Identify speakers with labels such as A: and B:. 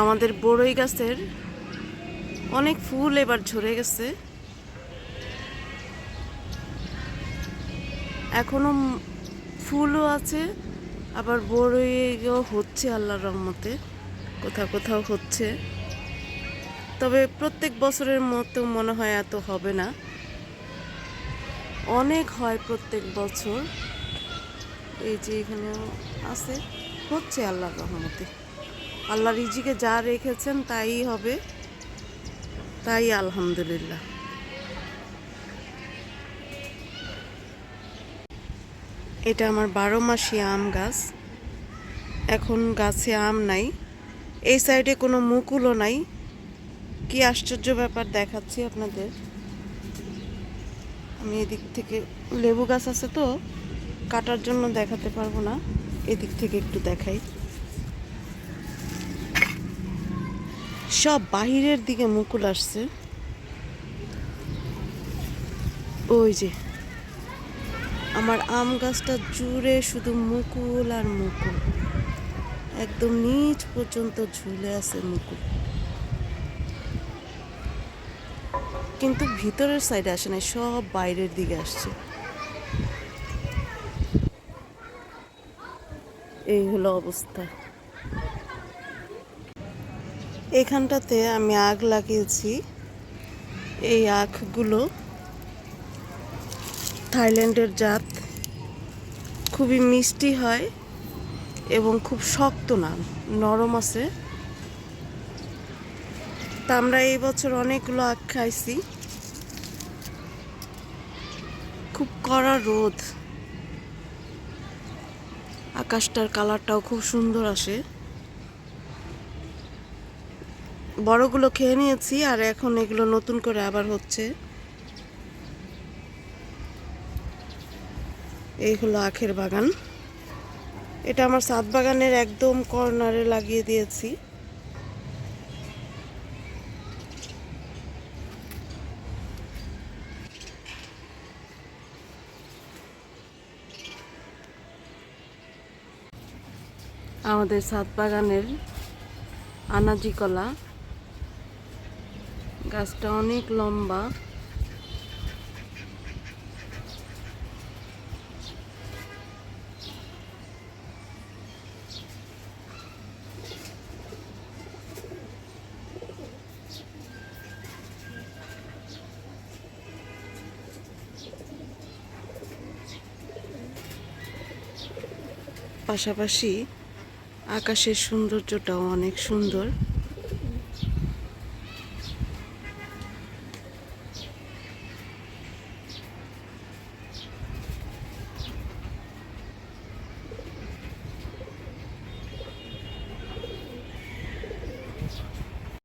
A: আমাদের বড়ই গাছের অনেক ফুল এবার ঝরে গেছে। এখনও ফুলও আছে, আবার বড়ইও হচ্ছে আল্লাহর রহমতে, কোথাও কোথাও হচ্ছে। তবে প্রত্যেক বছরের মতো মনে হয় এত হবে না। অনেক হয় প্রত্যেক বছর। এই যে এখানে আছে, হচ্ছে আল্লাহর রহমতে। আল্লাহ রিজিকে যা রেখেছেন তাই হবে। তাই আলহামদুলিল্লাহ। এটা আমার বারো মাসি আম গাছ। এখন গাছে আম নাই। এই সাইডে কোনো মুকুলও নাই। কি আশ্চর্য ব্যাপার দেখাচ্ছি আপনাদের। আমি এদিক থেকে লেবু গাছ আছে তো, কাটার জন্য দেখাতে পারব না। এদিক থেকে একটু দেখাই। সব বাহিরের দিকে মুকুল আসছে। ওই যে, আমার আম গাছটা জুড়ে শুধু মুকুল আর মুকুল। একদম নিচ পর্যন্ত ঝুলে আছে মুকুল। কিন্তু ভিতরের সাইডে আসে না সব বাইরের দিকে আসছে। এই হলো অবস্থা। এখানটাতে আমি আগ লাগিয়েছি। এই আখগুলো থাইল্যান্ডের জাত। খুবই মিষ্টি হয় এবং খুব শক্ত না, নরম আছে। তা আমরা এই বছর অনেকগুলো আখ খাইছি। খুব কড়া রোদ। আকাশটার কালারটাও খুব সুন্দর আসে। বড়গুলো খেয়ে নিয়েছি আর এখন এগুলো নতুন করে আবার হচ্ছে। এই হলো আখের বাগান। এটা আমার সাত বাগানের একদম কর্নারে লাগিয়ে দিয়েছি। আমাদের সাত বাগানের আনাজি কলা। গাছটা অনেক লম্বা। পাশাপাশি আকাশের সৌন্দর্যটাও অনেক সুন্দর।